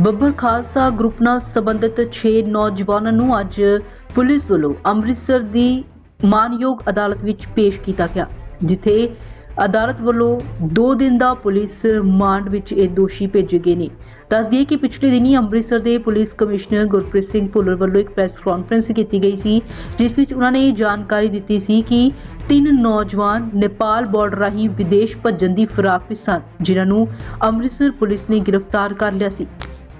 ਬੱਬਰ Khalsa group ਨਾਲ ਸੰਬੰਧਿਤ 6 ਨੌਜਵਾਨਾਂ ਨੂੰ ਅੱਜ ਪੁਲਿਸ ਵੱਲੋਂ ਅੰਮ੍ਰਿਤਸਰ ਦੀ ਮਾਨਯੋਗ ਅਦਾਲਤ ਵਿੱਚ ਪੇਸ਼ ਕੀਤਾ ਗਿਆ, ਜਿੱਥੇ ਅਦਾਲਤ ਵੱਲੋਂ 2 ਦਿਨ ਦਾ ਪੁਲਿਸ ਰਿਮਾਂਡ ਵਿੱਚ ਇਹ ਦੋਸ਼ੀ ਭੇਜੇ ਗਏ ਨੇ। ਦੱਸ ਦਈਏ ਕਿ ਪਿਛਲੇ ਦਿਨੀ ਅੰਮ੍ਰਿਤਸਰ ਦੇ ਪੁਲਿਸ ਕਮਿਸ਼ਨਰ ਗੁਰਪ੍ਰੀਤ ਸਿੰਘ ਭੁੱਲਰ ਵੱਲੋਂ ਇੱਕ ਪ੍ਰੈਸ ਕਾਨਫਰੰਸ ਕੀਤੀ ਗਈ ਸੀ, ਜਿਸ ਵਿੱਚ ਉਹਨਾਂ ਨੇ ਇਹ ਜਾਣਕਾਰੀ ਦਿੱਤੀ ਸੀ ਕਿ ਤਿੰਨ ਨੌਜਵਾਨ ਨੇਪਾਲ ਬਾਰਡਰ ਰਾਹੀਂ ਵਿਦੇਸ਼ ਭੱਜਣ ਦੀ ਫਿਰਾਕ ਵਿੱਚ ਸਨ, ਜਿਨ੍ਹਾਂ ਨੂੰ ਅੰਮ੍ਰਿਤਸਰ ਪੁਲਿਸ ਨੇ ਗ੍ਰਿਫਤਾਰ ਕਰ ਲਿਆ ਸੀ।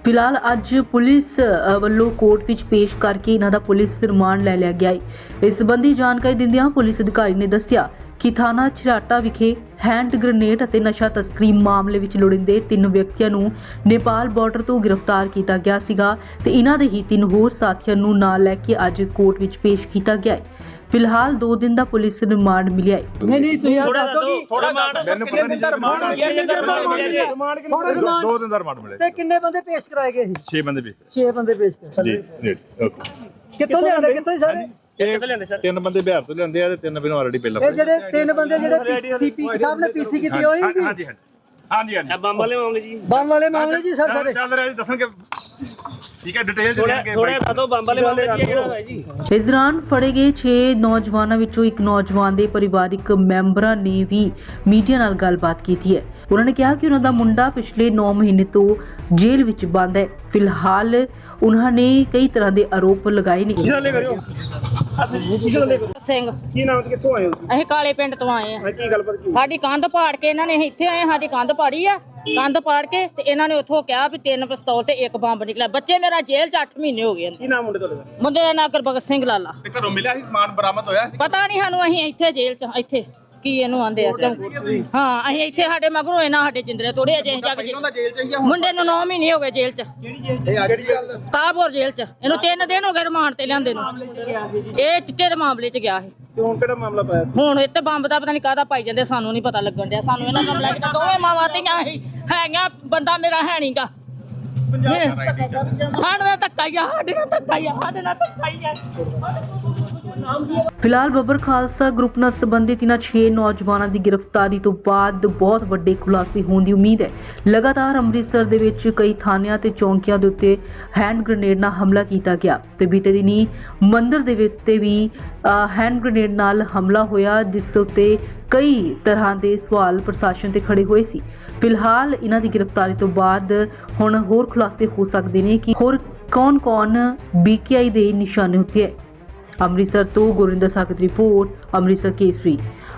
ਫਿਲਹਾਲ ਅੱਜ ਪੁਲਿਸ ਵੱਲੋਂ ਕੋਰਟ ਵਿੱਚ ਪੇਸ਼ ਕਰਕੇ ਇਹਨਾਂ ਦਾ ਪੁਲਿਸ ਰਿਮਾਂਡ ਲੈ ਲਿਆ ਗਿਆ ਹੈ। ਇਸ ਸੰਬੰਧੀ ਜਾਣਕਾਰੀ ਦਿੰਦਿਆਂ ਪੁਲਿਸ ਅਧਿਕਾਰੀ ਨੇ ਦੱਸਿਆ ਕਿ ਥਾਣਾ ਛਰਾਟਾ ਵਿਖੇ ਹੈਂਡ ਗ੍ਰਨੇਡ ਅਤੇ ਨਸ਼ਾ ਤਸਕਰੀ ਮਾਮਲੇ ਵਿੱਚ ਲੋੜਿੰਦੇ ਤਿੰਨ ਵਿਅਕਤੀਆਂ ਨੂੰ ਨੇਪਾਲ ਬਾਰਡਰ ਤੋਂ ਗ੍ਰਿਫਤਾਰ ਕੀਤਾ ਗਿਆ ਸੀਗਾ ਤੇ ਇਹਨਾਂ ਦੇ ਹੀ ਤਿੰਨ ਹੋਰ ਸਾਥੀਆਂ ਨੂੰ ਨਾਲ ਲੈ ਕੇ ਅੱਜ ਕੋਰਟ ਵਿੱਚ ਪੇਸ਼ ਕੀਤਾ ਗਿਆ ਹੈ। ਫਿਲਹਾਲ 2 ਦਿਨ ਦਾ ਪੁਲਿਸ ਰਿਮਾਂਡ ਮਿਲਿਆ ਹੈ। ਨਹੀਂ ਨਹੀਂ ਤੁਸੀਂ ਥੋੜਾ ਦੱਸੋ ਕਿ ਥੋੜਾ ਮੈਨੂੰ ਪਤਾ ਨਹੀਂ ਰਿਮਾਂਡ ਮਿਲਿਆ? ਜੀ ਥੋੜਾ ਰਿਮਾਂਡ ਦੋ? ਦਿਨ ਦਾ ਰਿਮਾਂਡ ਮਿਲੇ ਤੇ ਕਿੰਨੇ ਬੰਦੇ ਪੇਸ਼ ਕਰਾਏ ਗਏ ਸੀ? 6 ਬੰਦੇ ਵੀ 6 ਬੰਦੇ ਪੇਸ਼ ਕਰਾਏ। ਜੀ ਜੀ ਓਕੇ। ਕਿੱਥੋਂ ਲਿਆਂਦੇ ਕਿੱਥੋਂ ਸਾਰੇ? ਕਿੱਥੇ ਲਿਆਂਦੇ ਸਰ? ਤਿੰਨ ਬੰਦੇ ਬਿਹਾਰ ਤੋਂ ਲਿਆਂਦੇ ਆ ਤੇ ਤਿੰਨ ਬਿਨੋਂ ਆਲਰੇਡੀ ਪਹਿਲਾਂ ਇਹ ਜਿਹੜੇ ਤਿੰਨ ਬੰਦੇ ਜਿਹੜੇ ਸੀਪੀ ਸਾਹਿਬ ਨੇ ਪੀਸੀ ਕੀਤੀ ਹੋਈ ਹਾਂਜੀ ਸੀ? ਹਾਂਜੀ ਹਾਂਜੀ। ਹਾਂਜੀ ਇਹ ਬੰਬ ਵਾਲੇ ਮਾਮਲੇ ਜੀ। ਬੰਮ ਵਾਲੇ ਮਾਮਲੇ ਜੀ ਸਰ ਸਾਰੇ। ਚੱਲ ਰਿਹਾ ਜੀ ਦੱਸਣਗੇ। ਠੀਕ ਹੈ ਡਿਟੇਲ ਚ ਥੋੜਾ ਦੇਣਗੇ ਥੋੜਾ ਦੱਸੋ ਬੰਬ ਵਾਲੇ ਮਾਮਲੇ ਕੀ ਹੈ ਜਿਹੜਾ ਹੈ ਜੀ। ਇਸ ਦੌਰਾਨ ਫੜੇ ਗਏ 6 ਨੌਜਵਾਨਾਂ ਵਿੱਚੋਂ ਇੱਕ ਨੌਜਵਾਨ ਦੇ ਪਰਿਵਾਰਿਕ ਮੈਂਬਰਾਂ ਨੇ ਵੀ ਮੀਡੀਆ ਨਾਲ ਗੱਲਬਾਤ ਕੀਤੀ ਹੈ। ਉਹਨਾਂ ਨੇ ਕਿਹਾ ਕਿ ਉਹਨਾਂ ਦਾ ਮੁੰਡਾ ਪਿਛਲੇ 9 ਮਹੀਨੇ ਤੋਂ ਜੇਲ੍ਹ ਵਿੱਚ ਬੰਦ ਹੈ। ਫਿਲਹਾਲ ਉਹਨਾਂ ਨੇ ਕਈ ਤਰ੍ਹਾਂ ਦੇ ਆਰੋਪ ਲਗਾਏ ਨੇ। ਕਰਿਓ? ਸਿੰਘ। ਕੀ ਨਾਮ ਤੇ ਕਿੱਥੋਂ ਆਏ ਹੋ ਅਸੀਂ ਕਾਲੇ ਪਿੰਡ ਤੋਂ ਆਏ ਆ ਕੀ ਗੱਲਬਾਤ ਕੀ ਸਾਡੀ ਕੰਧ ਪਾੜ ਕੇ ਇਹਨਾਂ ਨੇ ਇੱਥੇ ਆਏ ਸਾਡੀ ਕੰਧ ਪਾੜੀ ਆ। ਕੰਧ ਪਾੜ ਕੇ ਤੇ ਇਹਨਾਂ ਨੇ ਉੱਥੋਂ ਕਿਹਾ ਵੀ ਤਿੰਨ ਪਿਸਤੌਲ ਤੇ ਇੱਕ ਬੰਬ ਨਿਕਲਿਆ। ਬੱਚੇ ਮੇਰਾ ਜੇਲ੍ਹ 'ਚ 8 ਮਹੀਨੇ ਹੋ ਗਏ ਨੇ। ਕੀ ਨਾਮ ਮੁੰਡੇ ਤੁਹਾਡੇ ਦਾ? ਮੁੰਡੇ ਦਾ ਨਾਂ ਗੁਰਬਖਸ਼ ਸਿੰਘ ਲਾਲਾ। ਤੇ ਘਰੋਂ ਮਿਲਿਆ ਸੀ ਸਮਾਨ ਬਰਾਮਦ ਹੋਇਆ ਸੀ? ਪਤਾ ਨਹੀਂ ਸਾਨੂੰ ਅਸੀਂ ਇੱਥੇ ਜੇਲ੍ਹ 'ਚ ਇੱਥੇ ਕੀ ਇਹਨੂੰ ਆਂਦੇ ਆ ਹਾਂ ਅਸੀਂ ਇੱਥੇ ਸਾਡੇ ਮਗਰੋਂ ਇਹਨਾਂ ਸਾਡੇ ਜਿੰਦਰੇ ਤੋੜੇ ਅਜੇ ਅਸੀਂ ਜਾ ਕੇ ਜੇਲ੍ਹ ਚ ਹੀ ਮੁੰਡੇ ਨੂੰ 9 ਮਹੀਨੇ ਹੋ ਗਏ ਜੇਲ੍ਹ 'ਚ। ਤਾਬੋਰ ਜੇਲ੍ਹ 'ਚ। ਇਹਨੂੰ 3 ਦਿਨ ਹੋ ਗਏ ਰਿਮਾਂਡ ਤੇ ਲਿਆਂਦੇ ਨੂੰ। ਇਹ ਚਿੱਟੇ ਦੇ ਮਾਮਲੇ 'ਚ ਗਿਆ ਇਹ ਤੇ ਹੁਣ ਕਿਹੜਾ ਮਾਮਲਾ ਪਾਇਆ ਹੁਣ ਇੱਥੇ ਬੰਬ ਦਾ ਪਤਾ ਨਹੀਂ ਕਾਹਦਾ ਪਾਈ ਜਾਂਦੇ ਸਾਨੂੰ ਨਹੀਂ ਪਤਾ ਲੱਗਣ ਡਿਆ। ਸਾਨੂੰ ਇਹਨਾਂ ਕੰਮ ਲੈ ਕੇ ਤਾਂ ਦੋਵੇਂ ਮਾਵਾਂ ਤੇ ਹੀ। ਹੈਗੀਆਂ ਬੰਦਾ ਮੇਰਾ ਹੈ ਨਹੀਂਗਾ ਸਾਡੇ ਨਾਲ ਧੱਕਾ ਹੀ ਆ, ਸਾਡੇ ਨਾਲ ਧੱਕਾ ਹੀ ਸਾਡੇ ਨਾਲ ਧੱਕਾ ਹੀ ਫਿਲਹਾਲ ਬੱਬਰ ਖਾਲਸਾ ਗਰੁੱਪ ਨਾਲ ਸੰਬੰਧਿਤ ਇਹਨਾਂ 6 ਨੌਜਵਾਨਾਂ ਦੀ ਗ੍ਰਿਫਤਾਰੀ ਤੋਂ ਬਾਅਦ ਬਹੁਤ ਵੱਡੇ ਖੁਲਾਸੇ ਹੋਣ ਦੀ ਉਮੀਦ ਹੈ। ਲਗਾਤਾਰ ਅੰਮ੍ਰਿਤਸਰ ਦੇ ਵਿੱਚ ਕਈ ਥਾਣਿਆਂ ਤੇ ਚੌਂਕੀਆਂ ਦੇ ਉੱਤੇ ਹੈਂਡ ਗ੍ਰਨੇਡ ਨਾਲ ਹਮਲਾ ਕੀਤਾ ਗਿਆ ਤੇ ਬੀਤੇ ਦਿਨੀ ਮੰਦਿਰ ਦੇ ਵਿੱਚ ਤੇ ਵੀ ਹੈਂਡ ਗ੍ਰਨੇਡ ਨਾਲ ਹਮਲਾ ਹੋਇਆ, ਜਿਸ ਉੱਤੇ ਕਈ ਤਰ੍ਹਾਂ ਦੇ ਸਵਾਲ ਪ੍ਰਸ਼ਾਸਨ ਤੇ ਖੜੇ ਹੋਏ ਸੀ। ਫਿਲਹਾਲ ਇਹਨਾਂ ਦੀ ਗ੍ਰਿਫਤਾਰੀ ਤੋਂ ਬਾਅਦ ਹੁਣ ਹੋਰ ਖੁਲਾਸੇ ਹੋ ਸਕਦੇ ਨੇ ਕਿ ਹੋਰ ਕੌਣ-ਕੌਣ ਬੀਕੇਆਈ ਦੇ ਨਿਸ਼ਾਨੇ ਉੱਤੇ ਹੈ? ਅੰਮ੍ਰਿਤਸਰ ਤੋਂ ਗੁਰਿੰਦਰ ਸਾਗਰ ਰਿਪੋਰਟ ਅੰਮ੍ਰਿਤਸਰ ਕੇਸਰੀ।